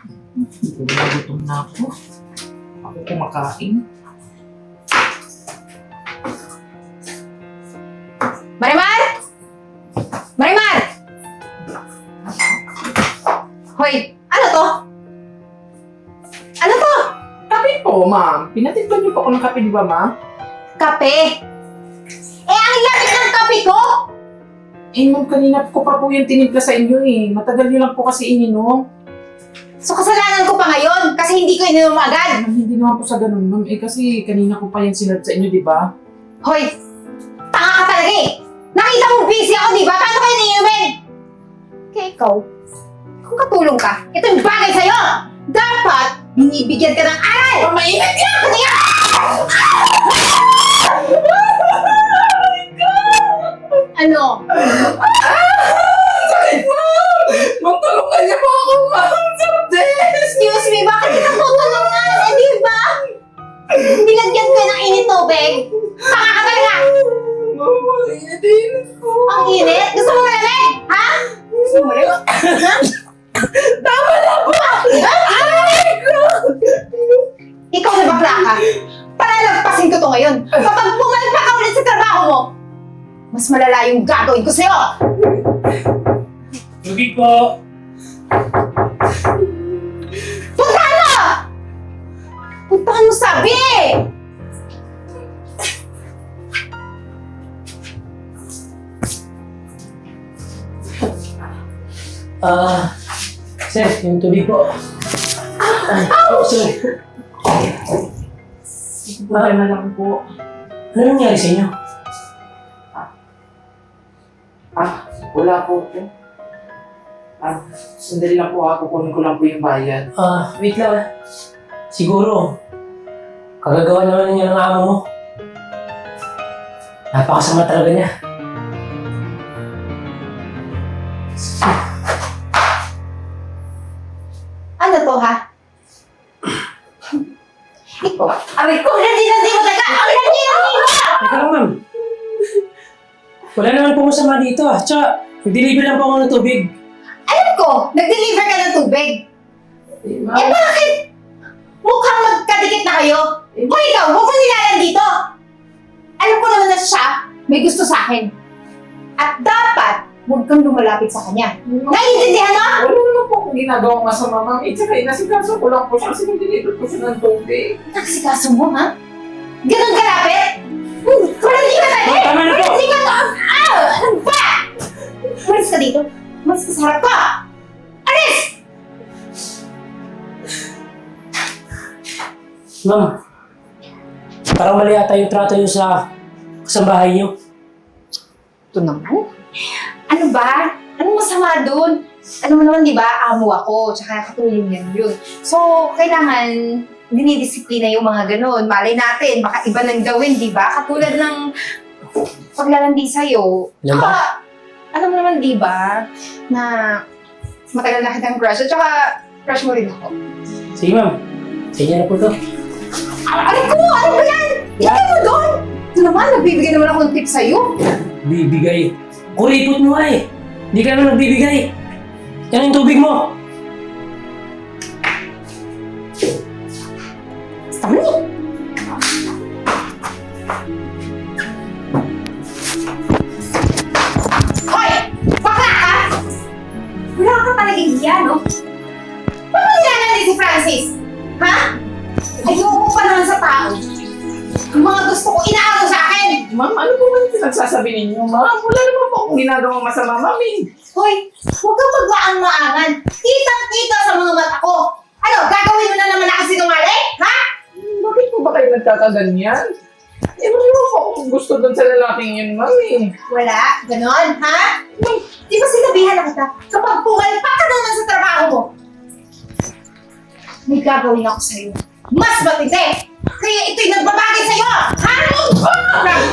Gutom na ako. Ako kumakain. Marimar! Marimar! Hoy, ano to? Ano to? Kape po, ma'am. Pinatimpla niyo po ako ng kape, di ba, ma'am? Kape. Eh, ang lamig ng kape ko! Eh, ma'am, kanina ko pa po yung tinimpla sa inyo eh. Matagal niyo lang po kasi ininom. So, kasalanan ko pa ngayon kasi hindi ko ininom agad. Ma'am, hindi naman po sa ganun, ma'am. Eh, kasi kanina ko pa yan sinurb sa inyo, di ba? Hoy, tanga ka talaga eh. Nakita mo busy ako, di ba? Paano kayo niinumin? Kaya ikaw, kung katulong ka, ito yung bagay sa'yo. Dapat, binibigyan ka ng aral. Ma'am, mainit yan! Ano yan? malala yung gagawin ko sa'yo. Tubig po. Puntahan mo! Puntahan mo sabi eh! Ah, sir, yung tubig po. Ay, oh, sorry. Problema lang po. Ano nangyari sa inyo? Ah, wala po po. Ah, sandali lang po ako. Kunin ko lang po yung bayad. Ah, wait lang ah. Siguro, kagagawa naman niya ng amo mo. Napakasama talaga niya. Ano Wala naman po masama dito ah. Tsaka, nag-deliver lang po ako ng tubig. Alam ko, nag-deliver ka ng tubig. Eh, Eh ma'am. bakit? Mukhang magkadikit na kayo. Hoy ikaw, huwag mo nilalan dito. Alam ko naman na siya may gusto sa akin. At dapat, huwag kang lumalapit sa kanya. Naiintindihan mo? Wala naman po akong ginagawang masama, ma'am. Eh, tsaka inasikaso ko lang po siya kasi nag-deliver po siya ng tubig. Nagsikaso mo, ha? Ganon kalapit? Hmm, Walang liga na Ma'am, tama na po! Walang liga to! Ano ba? Umalis ka dito. Umalis ka sa harap ko! Alis! Ma'am, parang mali ata yung trato niyo sa kasambahay niyo. Ito naman? Ano ba? Anong masama dun? Ano mo naman, di ba? Amo ako, tsaka katulong yan yun. So, kailangan dinidisiplina yung mga ganun. Malay natin, baka iba nang gawin, di ba? Katulad ng paglalandi sa'yo. Alam ba? Tsaka, alam mo naman, di ba, na matagal na kitang crush. At tsaka, crush mo rin ako. Sige ma'am, sa inyo na po to. Aray ko! Ano ba yan? Lagay mo doon! Ito naman, nagbibigay naman ako ng tip sa'yo. Bibigay. Kuripot mo nga eh. Hindi ka naman nagbibigay. Yan yung tubig mo. Hoy! Huwag kang magmaang-maangan. Kitang-kita sa mga mata ko. Ano, gagawin mo na naman ako sinungaling? Ha? Bakit po ba kayo nagkakaganyan? Eh, wala po akong gusto doon sa lalaking yun, ma'am. eh. Wala? Ganon? Ha? Di ba sinabihan na kita? Kapag pumalpa ka naman sa trabaho mo, may gagawin ako sa'yo. Mas matindi! Kaya ito'y nagbabagay sa'yo! Ha?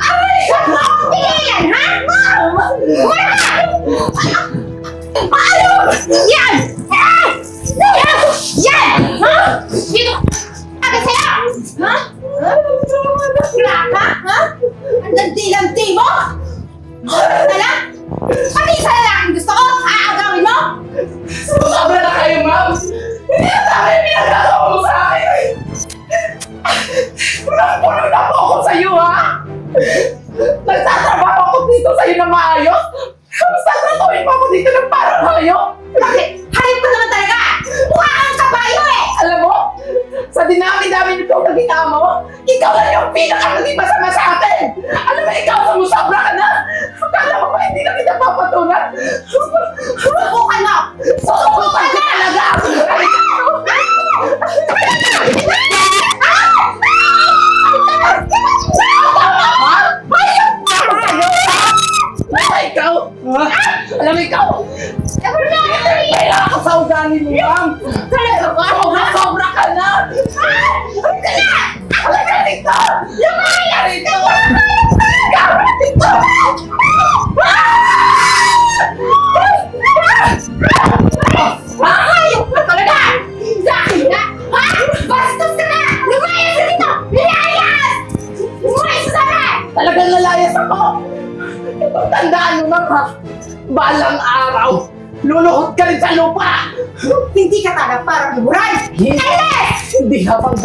Aray!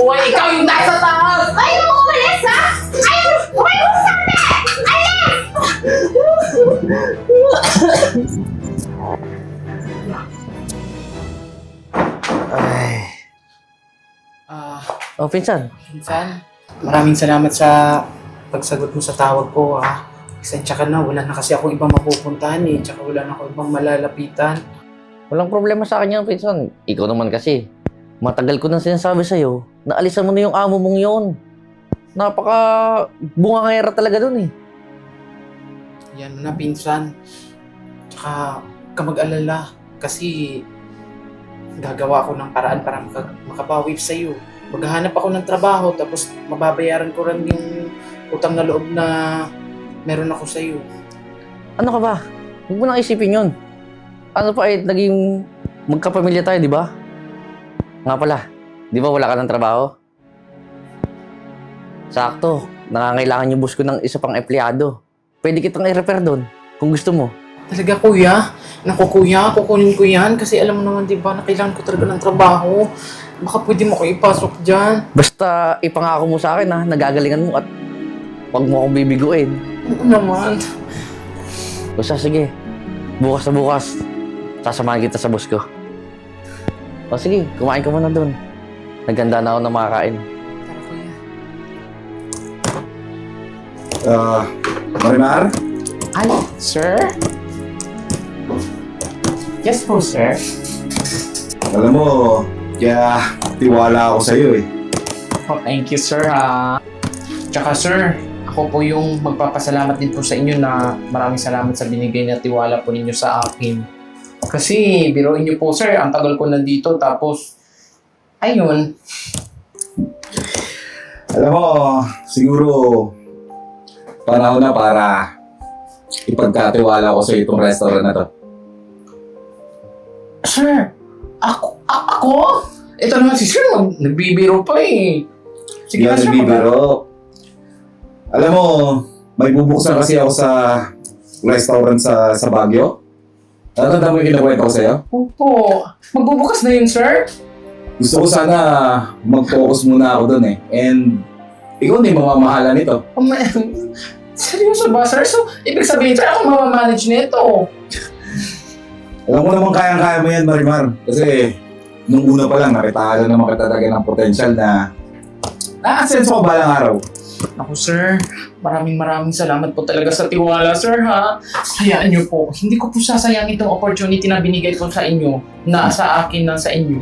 Buhay, ikaw yung nasa taas! Ayaw mo umalis, ha? Ayaw mo! Ayaw mo sabi! Alis! Ay. Ah, Oh, pinsan. minsan, maraming salamat sa pagsagot mo sa tawag ko, ha? Pasensya ka na, wala na kasi ako ibang mapupuntahan eh, tsaka wala na ako ibang malalapitan. Walang problema sa akin yan, pinsan. Ikaw naman kasi. Matagal ko nang sinasabi sa'yo, naalisan mo na yung amo mong yun. Napaka bungangera talaga dun eh. Yan mo na, pinsan. Tsaka, ka mag-alala. Kasi, gagawa ko ng paraan para maka- makabawi sa iyo. Maghahanap ako ng trabaho, tapos mababayaran ko rin yung utang na loob na meron ako sa iyo. Ano ka ba? Huwag mo nang isipin yun. Ano pa eh, naging magkapamilya tayo, di ba? Nga pala, di ba wala ka ng trabaho? Sakto, nangangailangan yung boss ko ng isa pang empleyado. Pwede kitang i-refer doon, kung gusto mo. Talaga, kuya? Naku, kuya, kukunin ko yan kasi alam mo naman, di ba, na kailangan ko talaga ng trabaho. Baka pwede mo ko ipasok dyan. Basta ipangako mo sa akin ha, nagagalingan mo at huwag mo akong bibiguin. Oo naman. Basta sige, bukas na bukas, sasamahan kita sa boss ko. O sige, kumain ka muna doon. Naganda na ako na makakain. Tara, kuya. Ah, Marimar? Ay, sir? Yes po, sir. Alam mo, kaya tiwala ako sa'yo eh. Oh, thank you, sir. ha. Tsaka, sir, ako po yung magpapasalamat din po sa inyo na maraming salamat sa binigay na tiwala po ninyo sa akin. Kasi, biroin niyo po, sir, ang tagal ko nandito, tapos, ayun, Alam mo, siguro panahon na para ipagkatiwala ko sa itong restaurant na to. Sir, ako, a- ako? Ito naman si Sir, mag- nagbibiro pa eh. Sige Hindi na, Sir. nagbibiro. Alam mo, may bubuksan kasi ako sa restaurant sa sa Baguio. Natanda mo yung kinakwento ko sa'yo? Opo. Magbubukas na yun, Sir? Gusto ko sana mag-focus muna ako dun eh. And ikaw na yung mamamahala nito. Oh, ma- Seryoso ba, Sir? So, ibig sabihin, Sir, ako mamamanage nito. Alam mo naman kayang-kaya mo yan, Marimar. Kasi nung una pa lang, nakita ka naman kita talaga ng potential na na-sense ko balang araw. Ako, Sir, maraming maraming salamat po talaga sa tiwala, Sir, ha? Hayaan niyo po, hindi ko po sasayang itong opportunity na binigay ko sa inyo, na sa akin na sa inyo.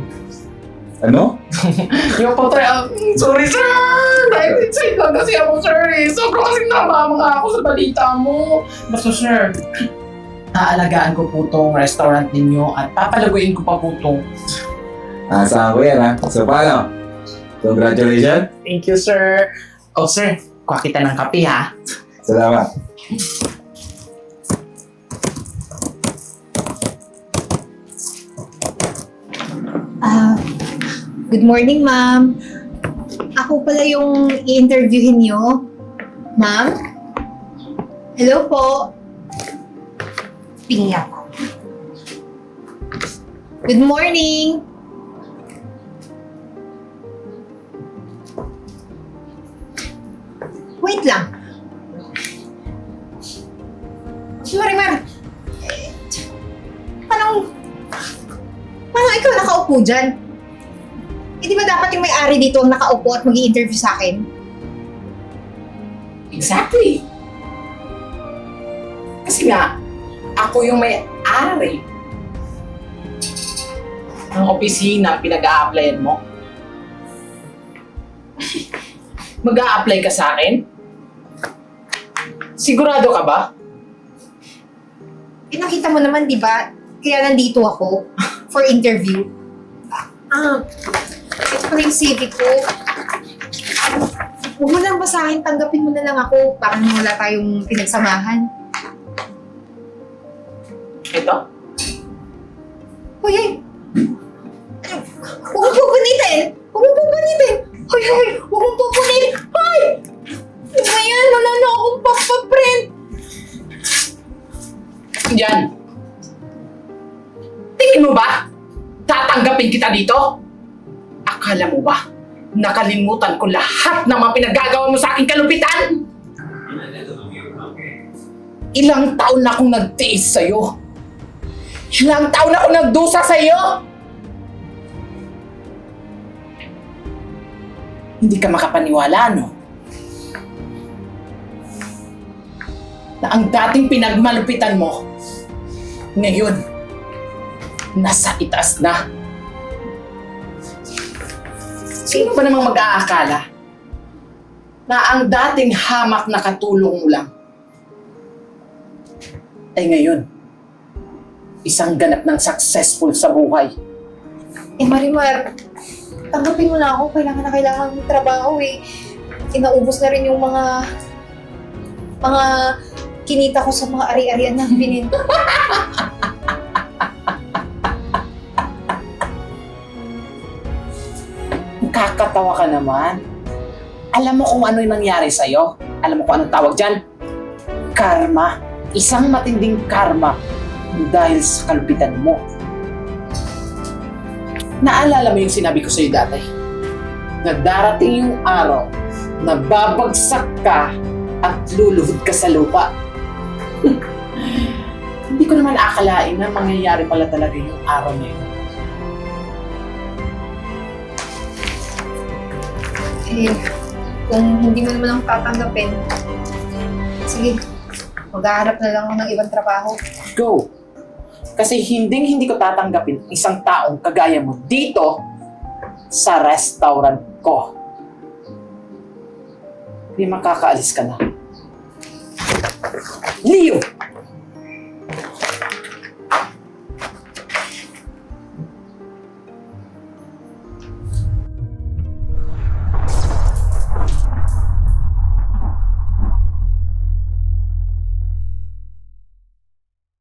Ano? Yung po, Sir, ah, sorry, Sir! Dahil inside lang kasi ako, Sir, eh. Sobrang kasi namamanga ako sa balita mo. Basta, Sir, aalagaan ko po tong restaurant ninyo at papalaguin ko pa po to. Asahan ko yan ha. So paano? Congratulations. Thank you, Sir. Oh, Sir, kuha kita ng kape, ha? Salamat. Ah, good morning, ma'am. Ako pala yung i-interviewin niyo. Ma'am? Hello po. Ako. Good morning. Wait lang. Marimar. Eh, Paano, paano ikaw nakaupo dyan? Eh, di ba dapat yung may-ari dito ang nakaupo at mag interview sa akin? Exactly. Kasi nga, ako yung may-ari ng opisina pinag-a-applyan mo. mag apply ka sa akin? Sigurado ka ba? Eh, nakita mo naman, di ba? Kaya nandito ako for interview. Ah, ito pala yung CV ko. Huwag mo lang basahin, tanggapin mo na lang ako. Parang wala tayong pinagsamahan. Ito? Hoy! Nakalimutan ko lahat ng mga pinagagawa mo sa aking kalupitan? Ilang taon na akong nagtiis sa'yo. Ilang taon na akong nagdusa sa'yo. Hindi ka makapaniwala, no? Na ang dating pinagmalupitan mo, ngayon, nasa itaas na. Sino ba namang mag-aakala na ang dating hamak na katulong mo lang ay ngayon, isang ganap ng successful sa buhay. Eh, Marimar, tanggapin mo na ako. Kailangan na kailangan ng trabaho eh. Inaubos na rin yung mga mga kinita ko sa mga ari-arian na bininta. Kakatawa ka naman. Alam mo kung ano yung nangyari sa'yo? Alam mo kung anong tawag dyan? Karma. Isang matinding karma dahil sa kalupitan mo. Naalala mo yung sinabi ko sa'yo dati? Na darating yung araw na babagsak ka at luluhod ka sa lupa. Hindi ko naman akalain na mangyayari pala talaga yung araw na yun. Eh, kung hindi mo naman ako tatanggapin, sige, maghahanap na lang ako ng ibang trabaho. Go! Kasi hindi hindi ko tatanggapin isang taong kagaya mo dito sa restaurant ko. Hindi makakaalis ka na. Leo!